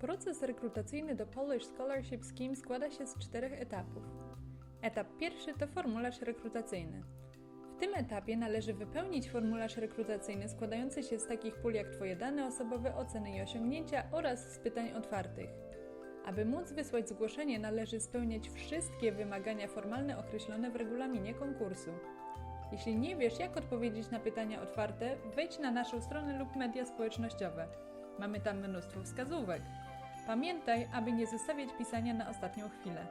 Proces rekrutacyjny do Polish Scholarship Scheme składa się z czterech etapów. Etap pierwszy to formularz rekrutacyjny. W tym etapie należy wypełnić formularz rekrutacyjny składający się z takich pól jak Twoje dane osobowe, oceny i osiągnięcia oraz z pytań otwartych. Aby móc wysłać zgłoszenie, należy spełniać wszystkie wymagania formalne określone w regulaminie konkursu. Jeśli nie wiesz, jak odpowiedzieć na pytania otwarte, wejdź na naszą stronę lub media społecznościowe. Mamy tam mnóstwo wskazówek. Pamiętaj, aby nie zostawiać pisania na ostatnią chwilę.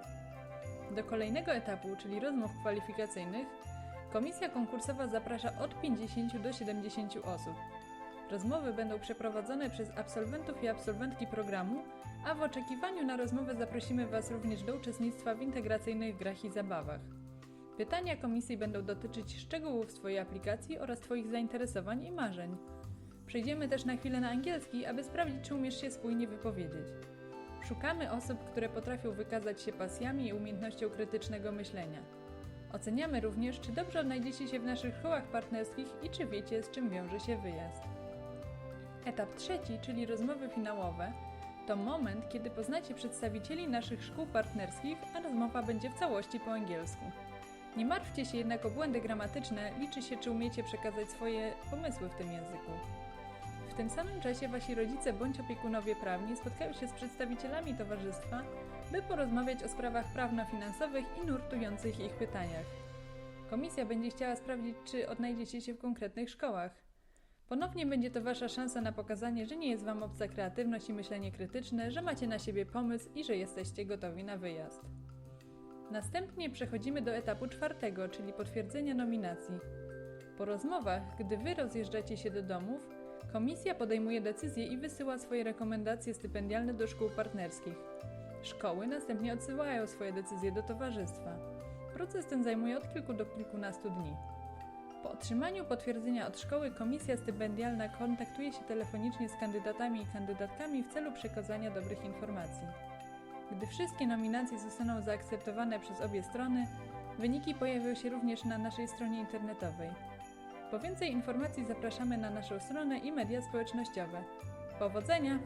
Do kolejnego etapu, czyli rozmów kwalifikacyjnych, komisja konkursowa zaprasza od 50 do 70 osób. Rozmowy będą przeprowadzone przez absolwentów i absolwentki programu, a w oczekiwaniu na rozmowę zaprosimy Was również do uczestnictwa w integracyjnych grach i zabawach. Pytania komisji będą dotyczyć szczegółów Twojej aplikacji oraz Twoich zainteresowań i marzeń. Przejdziemy też na chwilę na angielski, aby sprawdzić, czy umiesz się spójnie wypowiedzieć. Szukamy osób, które potrafią wykazać się pasjami i umiejętnością krytycznego myślenia. Oceniamy również, czy dobrze odnajdziecie się w naszych szkołach partnerskich i czy wiecie, z czym wiąże się wyjazd. Etap trzeci, czyli rozmowy finałowe, to moment, kiedy poznacie przedstawicieli naszych szkół partnerskich, a rozmowa będzie w całości po angielsku. Nie martwcie się jednak o błędy gramatyczne, liczy się, czy umiecie przekazać swoje pomysły w tym języku. Tym samym czasie wasi rodzice bądź opiekunowie prawni spotkają się z przedstawicielami towarzystwa, by porozmawiać o sprawach prawno-finansowych i nurtujących ich pytaniach. Komisja będzie chciała sprawdzić, czy odnajdziecie się w konkretnych szkołach. Ponownie będzie to wasza szansa na pokazanie, że nie jest wam obca kreatywność i myślenie krytyczne, że macie na siebie pomysł i że jesteście gotowi na wyjazd. Następnie przechodzimy do etapu czwartego, czyli potwierdzenia nominacji. Po rozmowach, gdy wy rozjeżdżacie się do domów, komisja podejmuje decyzję i wysyła swoje rekomendacje stypendialne do szkół partnerskich. Szkoły następnie odsyłają swoje decyzje do towarzystwa. Proces ten zajmuje od kilku do kilkunastu dni. Po otrzymaniu potwierdzenia od szkoły, komisja stypendialna kontaktuje się telefonicznie z kandydatami i kandydatkami w celu przekazania dobrych informacji. Gdy wszystkie nominacje zostaną zaakceptowane przez obie strony, wyniki pojawią się również na naszej stronie internetowej. Po więcej informacji zapraszamy na naszą stronę i media społecznościowe. Powodzenia!